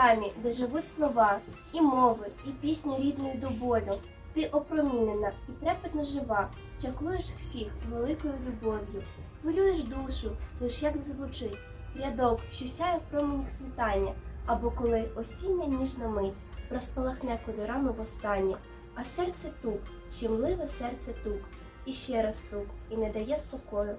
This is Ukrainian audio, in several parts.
храмі, де живуть слова, і мови, і пісні рідної до болю. Ти опромінена і трепетно жива, чаклуєш всіх великою любов'ю, хвилюєш душу, лиш як звучить рядок, що сяє в променях світання, або коли осіння ніжна мить розпалахне кольорами востаннє, а серце тук, щемливе серце тук, і ще раз тук, і не дає спокою.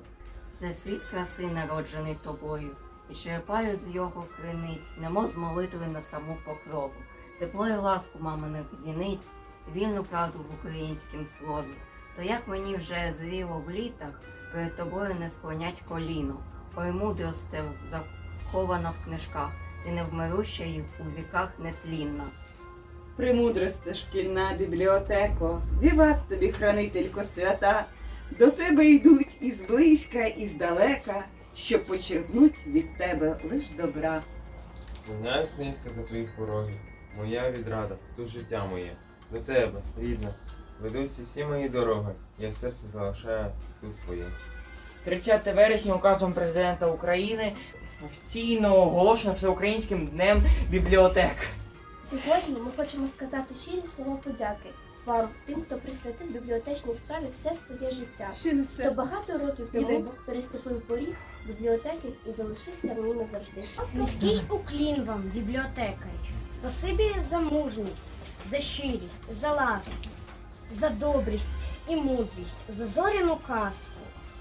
Це світ краси, народжений тобою, і черпаю з його криниць, немов з молитви на саму покрову, тепло і ласку маминих зіниць, вільну правду в українськім слові. То як мені вже зріло в літах, перед тобою не склонять коліно, ой мудросте захована в книжках, ти невмируща і у віках нетлінна. Премудросте шкільна бібліотеко, віват тобі, хранителько свята, до тебе йдуть із близька, і здалека, щоб почерпнуть від тебе лиш добра. Склоняюсь низько до твоїх порогів, моя відрада, тут життя моє. До тебе, рідна, ведуться всі мої дороги, я серце залишаю тут своє. 30 вересня указом президента України офіційно оголошено всеукраїнським днем бібліотек. Сьогодні ми хочемо сказати щирі слова подяки вам, тим, хто присвятив бібліотечній справі все своє життя. Хто багато років тому переступив поріг бібліотеки і залишився в ній назавжди. Низький уклін вам, бібліотекарі. Спасибі за мужність, за щирість, за ласку, за добрість і мудрість, за зоряну казку.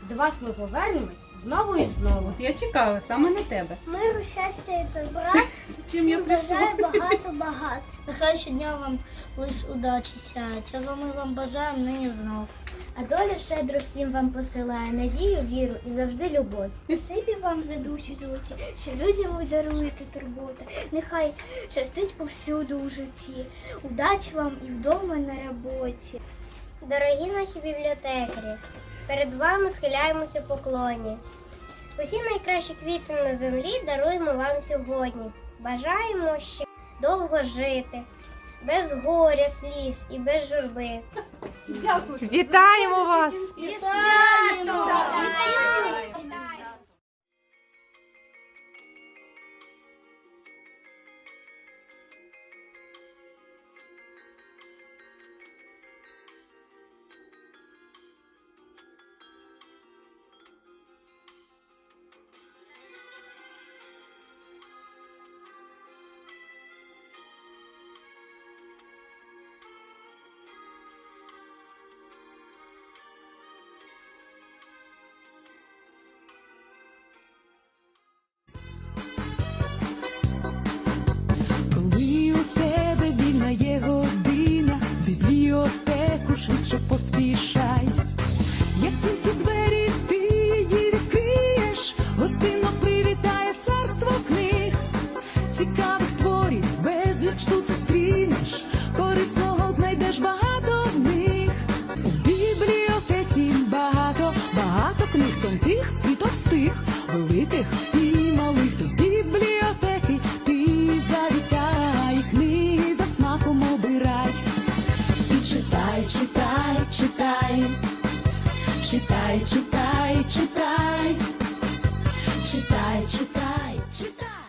До вас ми повернемось знову і знову. От я чекала саме на тебе. Миру, щастя і добра. Чим я прийшла? бажаю багато-багато. Нехай щодня вам лиш удачі сяє. Цього ми вам бажаємо нині знов. А доля щедро всім вам посилає надію, віру і завжди любов. Спасибі вам за душі золоті, що людям ви даруєте турботи. Нехай щастить повсюду у житті. Удачі вам і вдома і на роботі. Дорогі наші бібліотекарі, перед вами схиляємося в поклоні. Усі найкращі квіти на землі даруємо вам сьогодні. Бажаємо ще довго жити, без горя, сліз і без журби. Дякую. Вітаємо вас! Коли Читай, читай, читай, читай, читай, читай.